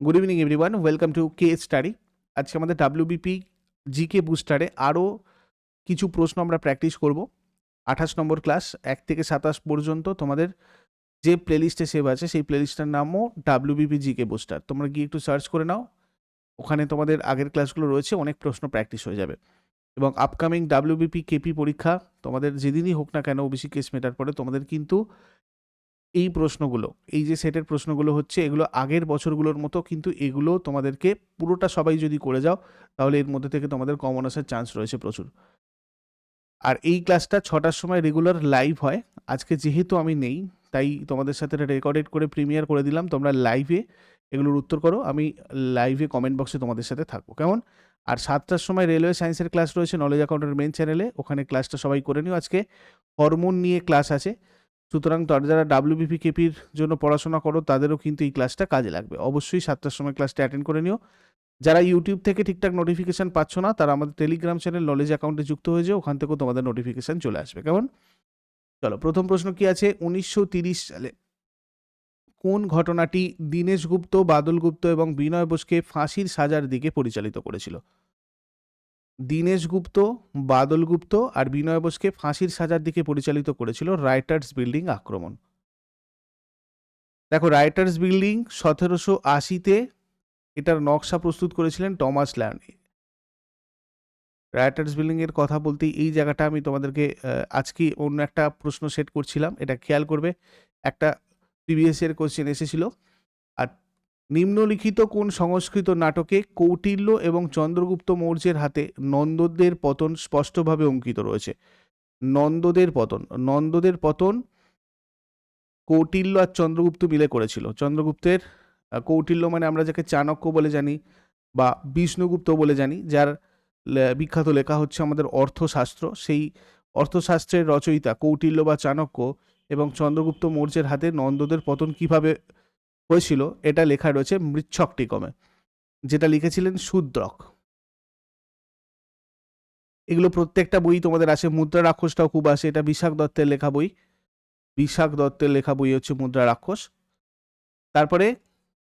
Good evening everyone welcome to K study আজকে আমাদের WBP GK বুস্টারে আরও কিছু প্রশ্ন আমরা প্র্যাকটিস করব। আঠাশ নম্বর ক্লাস এক থেকে সাতাশ পর্যন্ত তোমাদের যে প্লেলিস্টে সেভ আছে, সেই প্লেলিস্টটার নামও ডাব্লিউবিপি জিকে বুস্টার তোমরা গিয়ে একটু সার্চ করে নাও। ওখানে তোমাদের আগের ক্লাসগুলো রয়েছে, অনেক প্রশ্ন প্র্যাকটিস হয়ে যাবে। এবং আপকামিং ডাব্লিউবিপি কেপি পরীক্ষা তোমাদের যেদিনই হোক না কেন ওবিসি কেস মেটার পরে, তোমাদের কিন্তু এই প্রশ্নগুলো, এই যে সেটের প্রশ্নগুলো হচ্ছে, এগুলো আগের বছরগুলোর মতো কিন্তু এগুলো তোমাদেরকে পুরোটা সবাই যদি করে যাও, তাহলে এর মধ্যে থেকে তোমাদের কমন আসার চান্স রয়েছে প্রচুর। আর এই ক্লাসটা ছটার সময় রেগুলার লাইভ হয়। আজকে যেহেতু আমি নেই, তাই তোমাদের সাথে রেকর্ডেড করে প্রিমিয়ার করে দিলাম। তোমরা লাইভে এগুলোর উত্তর করো, আমি লাইভে কমেন্ট বক্সে তোমাদের সাথে থাকব। কেমন? আর সাতটার সময় রেলওয়ে সায়েন্সের ক্লাস রয়েছে নলেজ অ্যাকাউন্টের মেন চ্যানেলে ওখানে ক্লাসটা সবাই করে নিও আজকে। হরমোন নিয়ে ক্লাস আছে। সুতরাং তারা যারা ডাব্লিউবিপি কেপির জন্য পড়াশোনা করো, তাদেরও কিন্তু এই ক্লাসটা কাজে লাগবে। অবশ্যই সাতটার সময় ক্লাসটা অ্যাটেন্ড করে নিও। যারা ইউটিউব থেকে ঠিকঠাক নোটিফিকেশান পাচ্ছ না, তারা আমাদের টেলিগ্রাম চ্যানেল নলেজ অ্যাকাউন্টে যুক্ত হয়ে যাও, ওখান থেকেও তোমাদের নোটিফিকেশান চলে আসবে। কেমন? চলো, প্রথম প্রশ্ন কি আছে? উনিশশো সালে কোন ঘটনাটি দীনেশ গুপ্ত, বাদল গুপ্ত এবং বিনয় বোসকে ফাঁসির সাজার দিকে পরিচালিত করেছিল? দীনেশ গুপ্ত, বাদল গুপ্ত আর বিনয় বোসকে ফাঁসির সাজার দিকে পরিচালিত করেছিল রাইটার্স বিল্ডিং আক্রমণ। দেখো, রাইটার্স বিল্ডিং সতেরোশো আশিতে এটার নকশা প্রস্তুত করেছিলেন টমাস ল্যান্ড রাইটার্স বিল্ডিং এর কথা বলতে এই জায়গাটা আমি তোমাদেরকে আজকে অন্য একটা প্রশ্ন সেট করছিলাম, এটা খেয়াল করবে। একটা প্রিভিয়াস এর কোশ্চেন এসেছিল। নিম্নলিখিত কোন সংস্কৃত নাটকে কৌটিল্য এবং চন্দ্রগুপ্ত মৌর্যের হাতে নন্দদের পতন স্পষ্টভাবে অঙ্কিত রয়েছে? নন্দদের পতন নন্দদের পতন কৌটিল্য আর চন্দ্রগুপ্ত মিলে করেছিল। চন্দ্রগুপ্তের কৌটিল্য মানে আমরা যাকে চাণক্য বলে জানি বা বিষ্ণুগুপ্ত বলে জানি, যার বিখ্যাত লেখা হচ্ছে আমাদের অর্থশাস্ত্র। সেই অর্থশাস্ত্রের রচয়িতা কৌটিল্য বা চাণক্য এবং চন্দ্রগুপ্ত মৌর্যের হাতে নন্দদের পতন কীভাবে হয়েছিল, এটা লেখা রয়েছে মৃচ্ছক টিকমে যেটা লিখেছিলেন শূদ্রক। এগুলো প্রত্যেকটা বই তোমাদের আসে মুদ্রা রাক্ষসটাও খুব আসে এটা বিশাখ দত্তের লেখা বই। বিশাখ দত্তের লেখা বই হচ্ছে মুদ্রা রাক্ষস। তারপরে,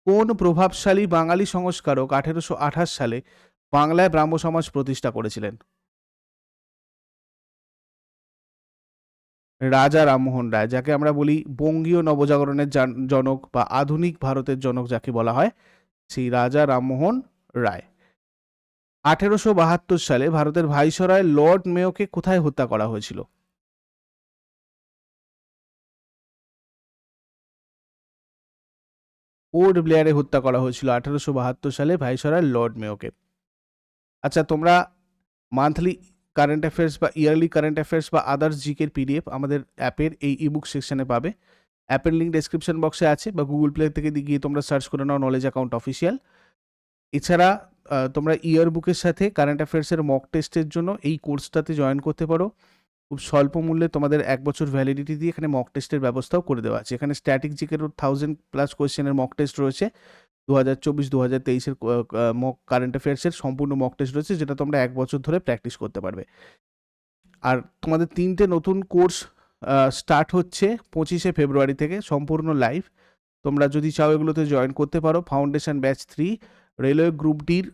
কোন প্রভাবশালী বাঙালি সংস্কারক আঠেরোশো আঠাশ সালে বাংলায় ব্রাহ্ম সমাজ প্রতিষ্ঠা করেছিলেন? রাজা রামমোহন রায়, যাকে আমরা বলি বঙ্গীয় নবজাগরণের জান- জনক বা আধুনিক ভারতের জনক যাকে বলা হয়, সেই রাজা রামমোহন রায়। আঠেরোশো বাহাত্তর সালে ভারতের ভাইসরয় লর্ড মেয়োকে কোথায় হত্যা করা হয়েছিল? পোর্ট ব্লেয়ারে হত্যা করা হয়েছিল আঠেরোশো বাহাত্তর সালে ভাইসরয় লর্ড মেয়োকে। আচ্ছা তোমরা মান্থলি কারেন্ট অ্যাফেয়ার্স বা ইয়ারলি কারেন্ট অ্যাফেয়ার্স বা আদার্স জিকের পিডিএফ আমাদের অ্যাপের এই ইবুক সেকশনে পাবে। অ্যাপের লিঙ্ক ডেসক্রিপশন বক্সে আছে বা গুগল প্লে থেকে গিয়ে তোমরা সার্চ করে নাও নলেজ অ্যাকাউন্ট অফিসিয়াল এছাড়া তোমরা ইয়ার বুকের সাথে কারেন্ট অ্যাফেয়ার্সের মক টেস্টের জন্য এই কোর্সটাতে জয়েন করতে পারো। খুব স্বল্প মূল্যে তোমাদের এক বছর ভ্যালিডিটি দিয়ে এখানে মক টেস্টের ব্যবস্থাও করে দেওয়া আছে। এখানে স্ট্যাটিক জিকেরও থাউজেন্ড প্লাস কোয়েশ্চেনের মক টেস্ট রয়েছে। দু হাজার চব্বিশ দু হাজার তেইশের মক কারেন্ট অ্যাফেয়ার্সের সম্পূর্ণ মক টেস্ট রয়েছে, যেটা তোমরা এক বছর ধরে প্র্যাকটিস করতে পারবে। আর তোমাদের তিনটে নতুন কোর্স স্টার্ট হচ্ছে পঁচিশে ফেব্রুয়ারি থেকে সম্পূর্ণ লাইভ তোমরা যদি চাও এগুলোতে জয়েন করতে পারো foundation batch three railway group ডির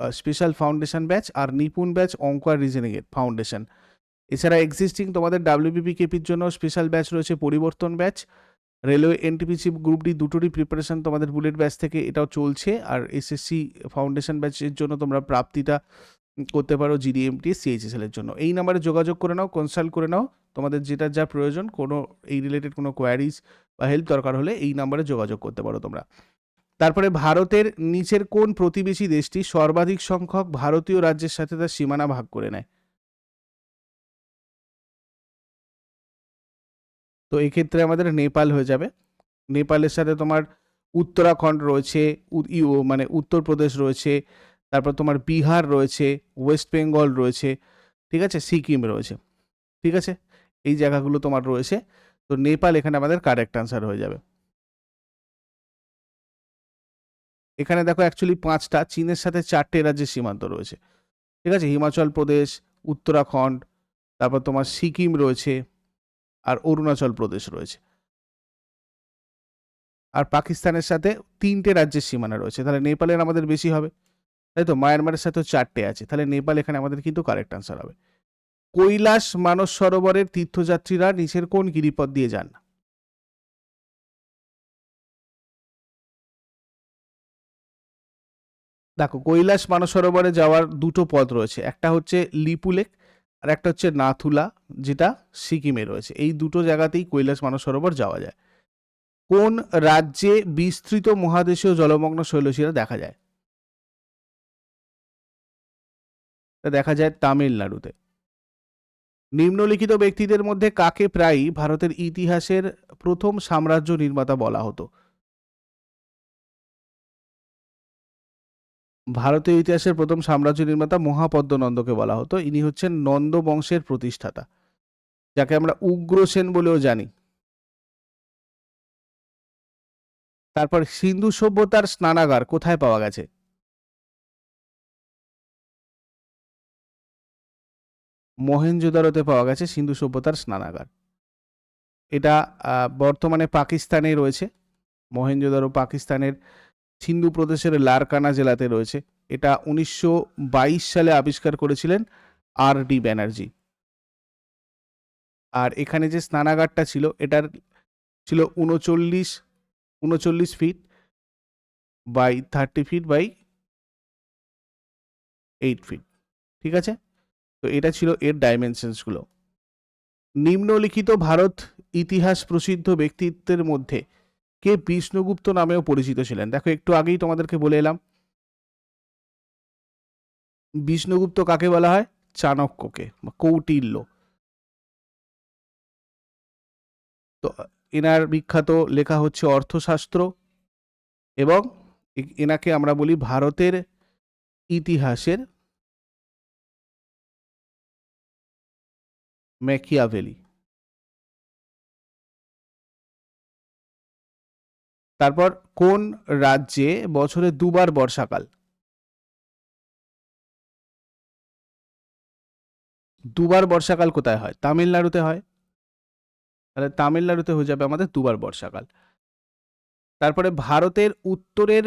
স্পেশাল ফাউন্ডেশন ব্যাচ আর নিপুণ ব্যাচ অঙ্ক আর রিজনিংয়ের ফাউন্ডেশন এছাড়া এক্সিস্টিং তোমাদের ডাব্লিউবিপি কেপির জন্য স্পেশাল ব্যাচ রয়েছে পরিবর্তন batch railway NTPC group D দুটোরই প্রিপারেশন তোমাদের বুলেট ব্যাচ থেকে এটাও চলছে। আর এসএসসি ফাউন্ডেশন ব্যাচের জন্য তোমরা প্রাপ্তিটা করতে পারো জিডিএমটি সিএইচএসএল এর জন্য। এই নাম্বারে যোগাযোগ করে নাও কনসাল্ট করে নাও। তোমাদের যেটা যা প্রয়োজন, কোনো এই রিলেটেড কোনো কোয়ারিজ বা হেল্প দরকার হলে এই নাম্বারে যোগাযোগ করতে পারো তোমরা। তারপরে ভারতের নিচের কোন প্রতিবেশী দেশটি সর্বাধিক সংখ্যক ভারতীয় রাজ্যের সাথে তার সীমানা ভাগ করে নেয়? তো এক্ষেত্রে আমাদের নেপাল হয়ে যাবে। নেপালের সাথে তোমার উত্তরাখণ্ড রয়েছে মানে উত্তরপ্রদেশ রয়েছে, তারপর তোমার বিহার রয়েছে, ওয়েস্ট বেঙ্গল রয়েছে, ঠিক আছে? সিকিম রয়েছে, ঠিক আছে? এই জায়গাগুলো তোমার রয়েছে। তো নেপাল এখানে আমাদের কারেক্ট আনসার হয়ে যাবে। এখানে দেখো অ্যাকচুয়ালি পাঁচটা, চীনের সাথে চারটে রাজ্যের সীমান্ত রয়েছে, ঠিক আছে? হিমাচল প্রদেশ, উত্তরাখণ্ড, তারপর তোমার সিকিম রয়েছে আর অরুণাচল প্রদেশ রয়েছে। আর পাকিস্তানের সাথে তিনটে রাজ্যের সীমানা রয়েছে। তাহলে নেপালের আমাদের বেশি হবে। তাই তো? মায়ানমারের সাথেও চারটে আছে। তাহলে নেপাল এখানে আমাদের কিন্তু কারেক্ট আনসার হবে। কৈলাস মানস সরোবরের তীর্থযাত্রীরা নিচের কোন গিরিপথ দিয়ে যান? দেখো, কৈলাস মানস সরোবরে যাওয়ার দুটো পথ রয়েছে। একটা হচ্ছে লিপুলেক আর একটা হচ্ছে নাথুলা, যেটা সিকিমে রয়েছে। এই দুটো জায়গাতেই কৈলাস মানসরোবর যাওয়া যায়। কোন রাজ্যে বিস্তৃত মহাদেশীয় জলমগ্ন শৈলশিরা দেখা যায়? দেখা যায় তামিলনাড়ুতে। নিম্নলিখিত ব্যক্তিদের মধ্যে কাকে প্রায়ই ভারতের ইতিহাসের প্রথম সাম্রাজ্য নির্মাতা বলা হতো? ভারতীয় ইতিহাসের প্রথম সাম্রাজ্য নির্মাতা মহাপদ্মনন্দকে বলা হতো। ইনি হচ্ছেন নন্দ বংশের প্রতিষ্ঠাতা, যাকে আমরা উগ্রসেন বলেও জানি। তারপর সিন্ধু সভ্যতার স্নানাগার কোথায় পাওয়া গেছে? মহেঞ্জোদারোতে পাওয়া গেছে সিন্ধু সভ্যতার স্নানাগার। এটা বর্তমানে পাকিস্তানে রয়েছে। মহেঞ্জোদারো পাকিস্তানের সিন্ধু প্রদেশের লারকানা জেলাতে রয়েছে। এটা উনিশশো বাইশ সালে আবিষ্কার করেছিলেন আর ডি ব্যানার্জি। আর এখানে যে স্নানাগারটা ছিল, এটার ছিল উনচল্লিশ উনচল্লিশ feet by thirty feet by eight feet ঠিক আছে? তো এটা ছিল এর ডাইমেনশনসগুলো নিম্নলিখিত ভারত ইতিহাস প্রসিদ্ধ ব্যক্তিত্বের মধ্যে কে বিষ্ণুগুপ্ত নামেও পরিচিত ছিলেন। দেখো, একটু আগেই তোমাদেরকে বলে এলাম। বিষ্ণুগুপ্ত কাকে বলা হয়? চাণক্যকে, বা কৌটিল্য। তো, এনার বিখ্যাত লেখা হচ্ছে অর্থশাস্ত্র এবং এনাকে আমরা বলি ভারতের ইতিহাসের ম্যাকিয়াভেলি। তারপর কোন রাজ্যে বছরে দুবার বর্ষাকাল? দুবার বর্ষাকাল কোথায় হয়? তামিলনাড়ুতে হয়। তাহলে তামিলনাড়ুতে হয়ে যাবে আমাদের দুবার বর্ষাকাল। তারপরে ভারতের উত্তরের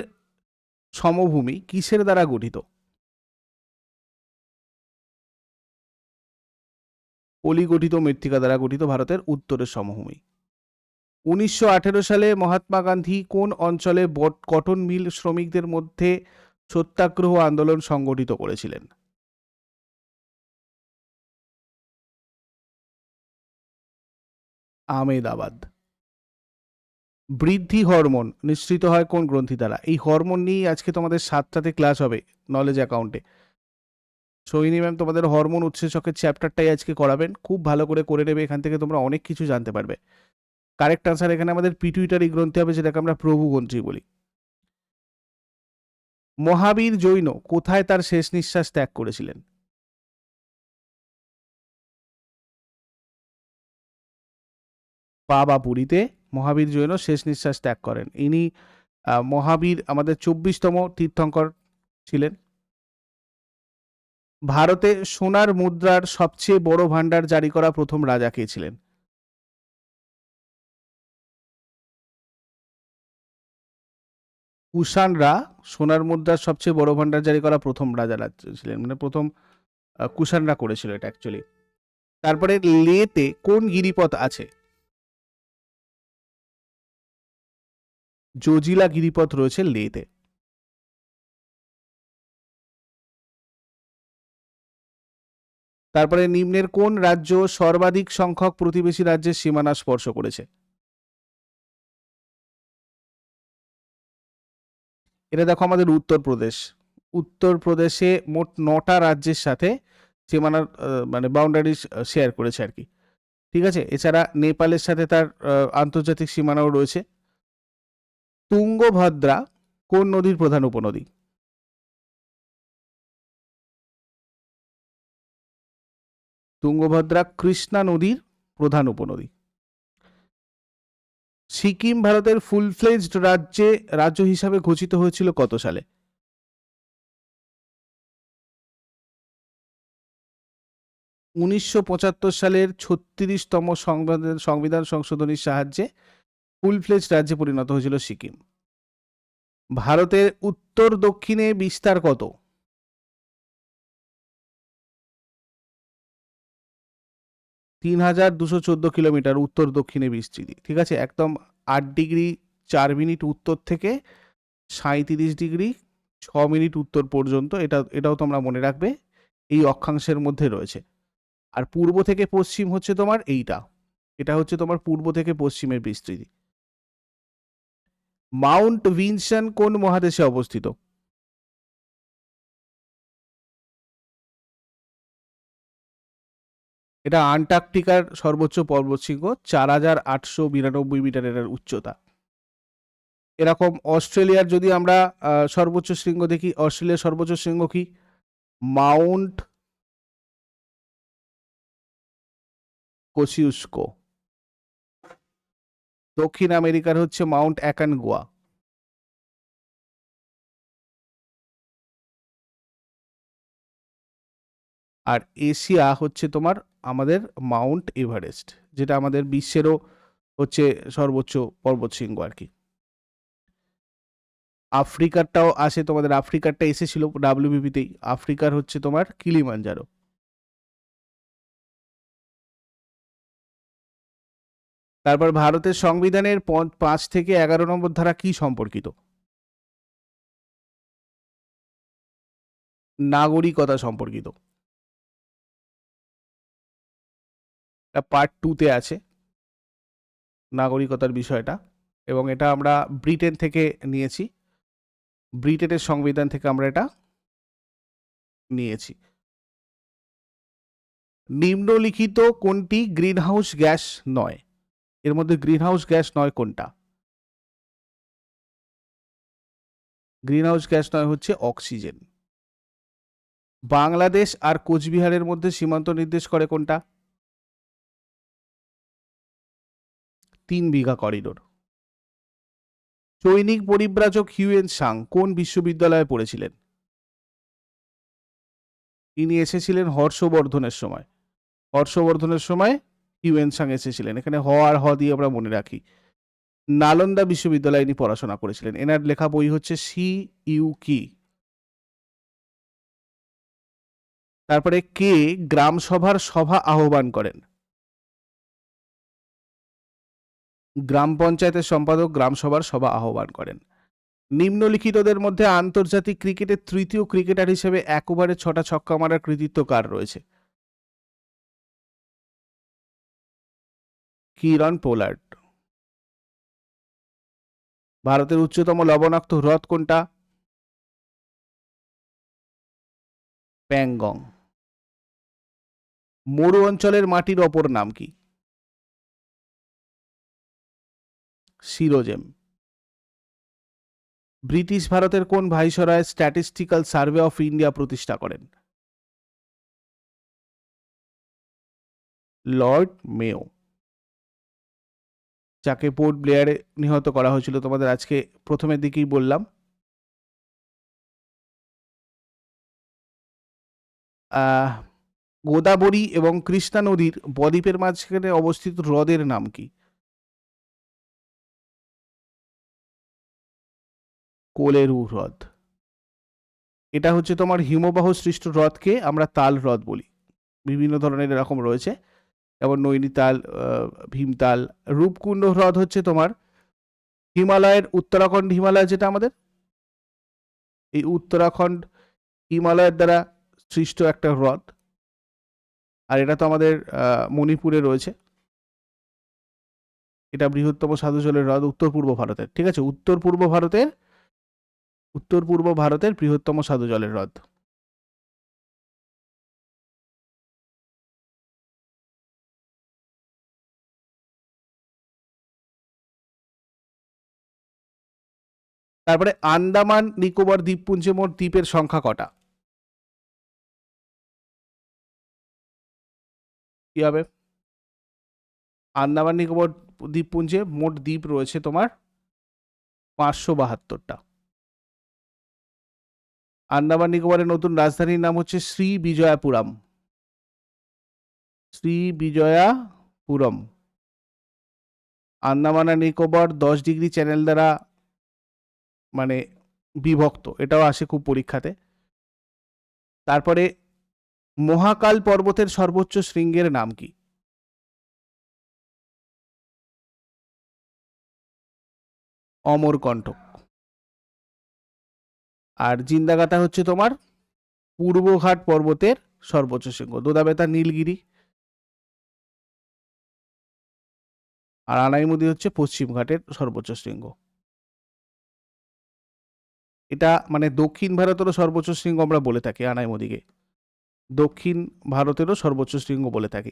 সমভূমি কিসের দ্বারা গঠিত? পলিগঠিত মৃত্তিকা দ্বারা গঠিত ভারতের উত্তরের সমভূমি। উনিশশো আঠেরো সালে মহাত্মা গান্ধী কোন অঞ্চলে কটন মিল শ্রমিকদের মধ্যে সত্যাগ্রহ আন্দোলন সংগঠিত করেছিলেন? আমেদাবাদ বৃদ্ধি হরমোন নিঃসৃত হয় কোন গ্রন্থি দ্বারা? এই হরমোন নিয়েই আজকে তোমাদের সাতটাতে ক্লাস হবে নলেজ অ্যাকাউন্টে সোহিনী ম্যাম, তোমাদের হরমোন উৎসেচকের চ্যাপ্টারটাই আজকে করাবেন। খুব ভালো করে করে নেবে, এখান থেকে তোমরা অনেক কিছু জানতে পারবে। কারেক্ট আনসার এখানে আমাদের পিটুইটারি গ্রন্থি হবে যেটাকে আমরা প্রভুগ্রন্থি বলি। মহাবীর জৈন কোথায় তার শেষ নিঃশ্বাস ত্যাগ করেছিলেন? পাবাপুরীতে মহাবীর জৈন শেষ নিঃশ্বাস ত্যাগ করেন। ইনি মহাবীর আমাদের চব্বিশতম তীর্থঙ্কর ছিলেন। ভারতে সোনার মুদ্রার সবচেয়ে বড় ভান্ডার জারি করা প্রথম রাজা কে ছিলেন? কুষাণরা সোনার মুদ্রার সবচেয়ে বড় ভান্ডার জারি করা প্রথম রাজা রাজ- ছিলেন মানে প্রথম কুষাণরা করেছিল এটা অ্যাকচুয়ালি তারপরে লেতে কোন গিরিপথ আছে? জজিলা গিরিপথ রয়েছে লেতে। তারপরে নিম্নের কোন রাজ্য সর্বাধিক সংখ্যক প্রতিবেশী রাজ্যের সীমানা স্পর্শ করেছে? এটা দেখো আমাদের উত্তরপ্রদেশ। উত্তরপ্রদেশে মোট নটা রাজ্যের সাথে সীমানা আহ, মানে বাউন্ডারি শেয়ার করেছে আর কি। ঠিক আছে? এছাড়া নেপালের সাথে তার আন্তর্জাতিক সীমানাও রয়েছে। তুঙ্গভদ্রা কোন নদীর প্রধান উপনদী? তুঙ্গভদ্রা কৃষ্ণা নদীর প্রধান উপনদী। সিকিম ভারতের ফুল ফ্লেজড রাজ্যে, রাজ্য হিসাবে ঘোষিত হয়েছিল কত সালে? উনিশশো পঁচাত্তর সালের ছত্রিশতম সংবিধান সংবিধান সংশোধনীর সাহায্যে ফুল ফ্লেজ রাজ্যে পরিণত হয়েছিল সিকিম। ভারতের উত্তর দক্ষিণে বিস্তার কত? তিন হাজার দুশো চোদ্দ কিলোমিটার উত্তর দক্ষিণে বিস্তৃতি ঠিক আছে? একদম আট ডিগ্রি চার মিনিট উত্তর থেকে সাঁইত্রিশ ডিগ্রি ছ মিনিট উত্তর পর্যন্ত, এটা, এটাও তোমরা মনে রাখবে, এই অক্ষাংশের মধ্যে রয়েছে। আর পূর্ব থেকে পশ্চিম হচ্ছে তোমার এইটা, এটা হচ্ছে তোমার পূর্ব থেকে পশ্চিমের বিস্তৃতি মাউন্ট উইনসন কোন মহাদেশে অবস্থিত? এটা আন্টার্কটিকার সর্বোচ্চ পর্বতশৃঙ্গ চার হাজার আটশো বিরানব্বই মিটারের উচ্চতা। এরকম অস্ট্রেলিয়ার যদি আমরা সর্বোচ্চ শৃঙ্গ দেখি, অস্ট্রেলিয়ার সর্বোচ্চ শৃঙ্গ কি? মাউন্ট কোসিউস্কো দক্ষিণ আমেরিকার হচ্ছে মাউন্ট অ্যাকানগোয়া। আর এশিয়া হচ্ছে তোমার আমাদের মাউন্ট এভারেস্ট, যেটা আমাদের বিশ্বেরও হচ্ছে সর্বোচ্চ পর্বতশৃঙ্গ আর কি। আফ্রিকারটাও আসে, তোমাদের আফ্রিকারটা এসেছিল ডাব্লিউবিপিতেই। আফ্রিকার হচ্ছে তোমার কিলিমাঞ্জারো। তারপর ভারতের সংবিধানের পাঁচ থেকে এগারো নম্বর ধারা কি সম্পর্কিত? নাগরিকতা সম্পর্কিত। এটা পার্ট টুতে আছে, নাগরিকতার বিষয়টা, এবং এটা আমরা ব্রিটেন থেকে নিয়েছি। ব্রিটেনের সংবিধান থেকে আমরা এটা নিয়েছি। নিম্নলিখিত কোনটি গ্রিনহাউস গ্যাস নয়? এর মধ্যে গ্রিনহাউস গ্যাস নয় কোনটা? গ্রিনহাউস গ্যাস নয় হচ্ছে অক্সিজেন বাংলাদেশ আর কোচবিহারের মধ্যে সীমান্ত নির্দেশ করে কোনটা? তিন বিঘা করিডোর চৈনিক পরিব্রাজক হিউয়েন সাং কোন বিশ্ববিদ্যালয়ে পড়েছিলেন? তিনি এসেছিলেন হর্ষবর্ধনের সময়। হর্ষবর্ধনের সময় হিউয়েন সাং এসেছিলেন। এখানে হ আর হ দিয়ে আমরা মনে রাখি। নালন্দা বিশ্ববিদ্যালয়ে ইনি পড়াশোনা করেছিলেন। এনার লেখা বই হচ্ছে সি ইউ কি। তারপরে কে গ্রাম সভার সভা আহ্বান করেন? গ্রাম পঞ্চায়েতের সম্পাদক, গ্রাম সভার সভা আহ্বান করেন। নিম্নলিখিতদের মধ্যে আন্তর্জাতিক ক্রিকেটের তৃতীয় ক্রিকেটার হিসেবে এক ওভারে ছটা ছক্কা মারার কৃতিত্ব কার রয়েছে? Kieron Pollard. ভারতের উচ্চতম লবণাক্ত হ্রদ কোনটা? প্যাংগং। মরু অঞ্চলের মাটির অপর নাম কি? সিরোজেম। ব্রিটিশ ভারতের কোন viceroy statistical survey of India প্রতিষ্ঠা করেন? লর্ড মেও। যাকে পোর্ট ব্লেয়ারে নিহত করা হয়েছিল, তোমাদের আজকে প্রথমের দিকেই বললাম। গোদাবরী এবং কৃষ্ণা নদীর বদ্বীপের মাঝখানে অবস্থিত হ্রদের নাম কি? কোলেরু হ্রদ। এটা হচ্ছে তোমার হিমবাহ সৃষ্ট হ্রদকে আমরা তাল হ্রদ বলি। বিভিন্ন ধরনের এরকম রয়েছে। যেমন নৈনিতাল ভীমতাল, রূপকুণ্ড হ্রদ হচ্ছে তোমার হিমালয়ের উত্তরাখণ্ড হিমালয় যেটা আমাদের। এই উত্তরাখণ্ড হিমালয়ের দ্বারা সৃষ্ট একটা হ্রদ। আর এটা তো আমাদের মণিপুরে রয়েছে। এটা বৃহত্তম সাধু জলের হ্রদ উত্তর পূর্ব ভারতের। ঠিক আছে? উত্তর পূর্ব ভারতের উত্তর পূর্ব ভারতের বৃহত্তম সাধু জলের হ্রদ। তারপরে আন্দামান, নিকোবর দ্বীপপুঞ্জে মোট দ্বীপের সংখ্যা কটা? কি হবে? আন্দামান, নিকোবর দ্বীপপুঞ্জে মোট দ্বীপ রয়েছে তোমার পাঁচশো বাহাত্তরটা। আন্দামান নিকোবরের নতুন রাজধানীর নাম হচ্ছে শ্রী বিজয়াপুরম। শ্রী বিজয়াপুরম। আন্দামান আর নিকোবর দশ ডিগ্রি চ্যানেল দ্বারা মানে বিভক্ত, এটাও আসে খুব পরীক্ষাতে। তারপরে মহাকাল পর্বতের সর্বোচ্চ শৃঙ্গের নাম কি? অমরকণ্টক। আর জিন্দাগাতা হচ্ছে তোমার পূর্বঘাট পর্বতের সর্বোচ্চ শৃঙ্গ, দোদাবেতা, নীলগিরি। আর আনাইমুদি হচ্ছে পশ্চিম ঘাটের সর্বোচ্চ শৃঙ্গ। এটা মানে দক্ষিণ ভারতেরও সর্বোচ্চ শৃঙ্গ আমরা বলে থাকি আনাইমুদিকে। দক্ষিণ ভারতেরও সর্বোচ্চ শৃঙ্গ বলে থাকি।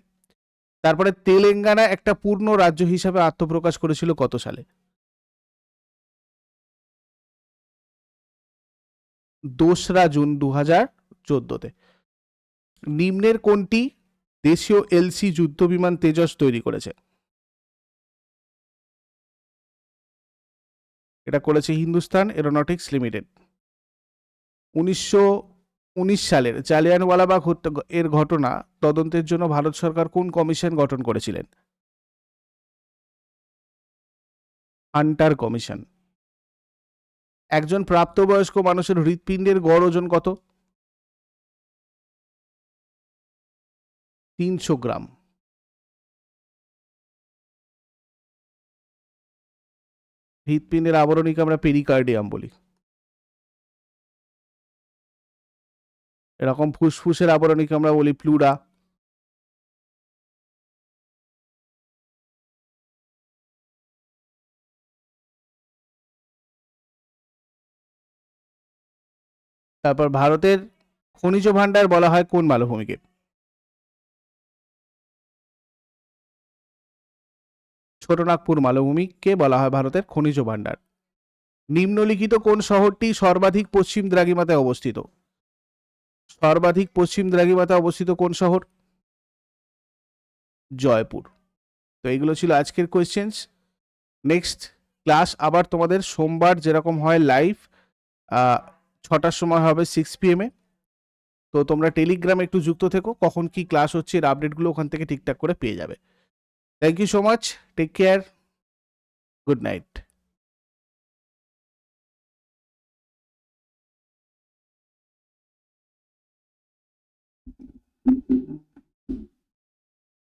তারপরে তেলেঙ্গানা একটা পূর্ণ রাজ্য হিসাবে আত্মপ্রকাশ করেছিল কত সালে? দোসরা জুন দু হাজার চোদ্দোতে। নিম্নের কোনটি দেশীয় এলসি যুদ্ধবিমান তেজস তৈরি করেছে? এটা করেছে হিন্দুস্তান এরোনটিক্স লিমিটেড। উনিশশো উনিশ সালের জালিয়ানওয়ালাবাগ হত্যা এর ঘটনা, তদন্তের জন্য ভারত সরকার কোন কমিশন গঠন করেছিলেন? Hunter commission. একজন প্রাপ্তবয়স্ক মানুষের হৃৎপিণ্ডের গড় ওজন কত? তিনশো গ্রাম। হৃৎপিণ্ডের আবরণীকে আমরা পেরিকার্ডিয়াম বলি। এরকম ফুসফুসের আবরণীকে আমরা বলি প্লুরা তারপর ভারতের খনিজ ভাণ্ডার বলা হয় কোন মালভূমিকে? ছোটনাগপুর মালভূমিকে বলা হয় ভারতের খনিজ ভাণ্ডার। নিম্নলিখিত কোন শহরটি সর্বাধিক পশ্চিম দ্রাঘিমাতে অবস্থিত? সর্বাধিক পশ্চিম দ্রাঘিমাতে অবস্থিত কোন শহর? জয়পুর। তো এইগুলো ছিল আজকের কোয়েশ্চেন্স নেক্সট ক্লাস আবার তোমাদের সোমবার যেরকম হয় লাইভ ছটার সময় হবে সিক্স পিএমে তো তোমরা টেলিগ্রামে একটু যুক্ত থেকো, কখন কি ক্লাস হচ্ছে, এর আপডেটগুলো ওখান থেকে ঠিকঠাক করে পেয়ে যাবে। Thank you so much take care good night